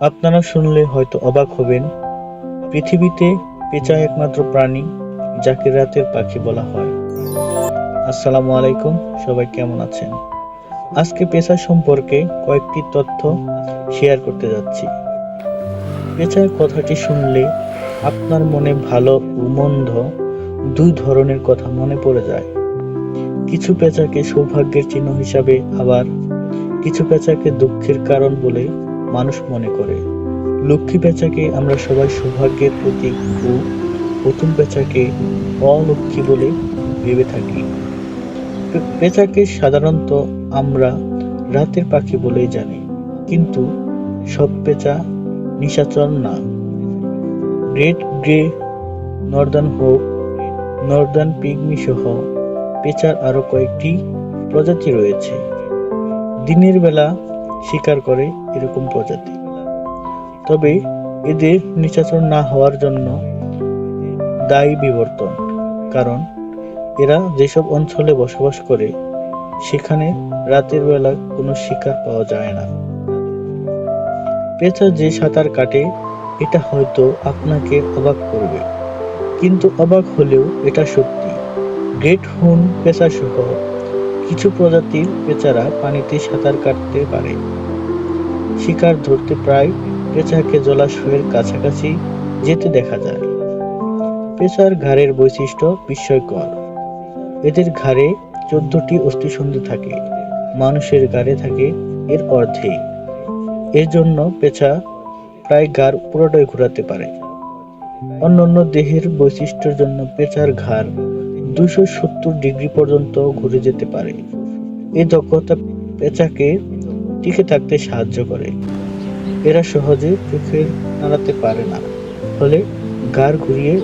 আপনারা শুনলে হয়তো অবাক হবেন, পৃথিবীতে পেঁচা একমাত্র প্রাণী যাকে রাতের পাখি বলা হয়। আসসালামু আলাইকুম, সবাই কেমন আছেন? আজকে পেঁচা সম্পর্কে কয়েকটি তথ্য শেয়ার করতে যাচ্ছি। পেঁচার কথাটি শুনলে আপনার মনে ভালো ও দুই ধরনের কথা মনে পড়ে যায়। কিছু পেঁচাকে সৌভাগ্যের চিহ্ন হিসাবে আবার কিছু পেঁচাকে দুঃখের কারণ বলে মানুষ মনে করে। লক্ষ্মী পেঁচাকে আমরা সবাই সৌভাগ্যের প্রতীক ও প্রথম পেঁচাকে অলক্ষ্মী বলে ভেবে থাকি। পেঁচাকে সাধারণত আমরা রাতের পাখি বলেই জানি। কিন্তু সব পেঁচা নিশাচর না। গ্রেট গ্রে নর্দার্ন হোক নর্দার্ন পিগমি সহ পেঁচার আরও কয়েকটি প্রজাতি রয়েছে। দিনের বেলা শিকার করে এরকম প্রজাতি। তবে এদের নিশাচর না হওয়ার জন্য দায়ী বিবর্তন, কারণ এরা যেসব অঞ্চলে বসবাস করে, সেখানে রাতের বেলা কোনো শিকার পাওয়া যায় না। পেঁচা যে সাঁতার কাটে, এটা হয়তো আপনাকে অবাক করবে। কিন্তু অবাক হলেও এটা সত্যি। গ্রেট হুন পেঁচা সহ কিছু প্রজাতির পেঁচারা পানিতে সাঁতার কাটতে পারে। শিকার ধরতে প্রায় পেঁচাকে জলাশয়ের কাছাকাছি যেতে দেখা যায়। পেঁচার ঘাড়ের বৈশিষ্ট্য বিস্ময়কর। এদের ঘাড়ে চোদ্দটি অস্থিসন্ধি থাকে। মানুষের ঘাড়ে থাকে এর অর্ধেক। এর জন্য পেঁচা প্রায় ঘাড় পুরোটাই ঘোরাতে পারে। অন্যান্য দেহের বৈশিষ্ট্যের জন্য পেঁচার ঘাড় দুশো সত্তর ডিগ্রি পর্যন্ত ঘুরে যেতে পারে। এ দক্ষতা পেঁচাকে টিকে থাকতে সাহায্য করে। এরা সহজে চোখে নাড়াতে পারে না। ফলে গাড় ঘুরিয়ে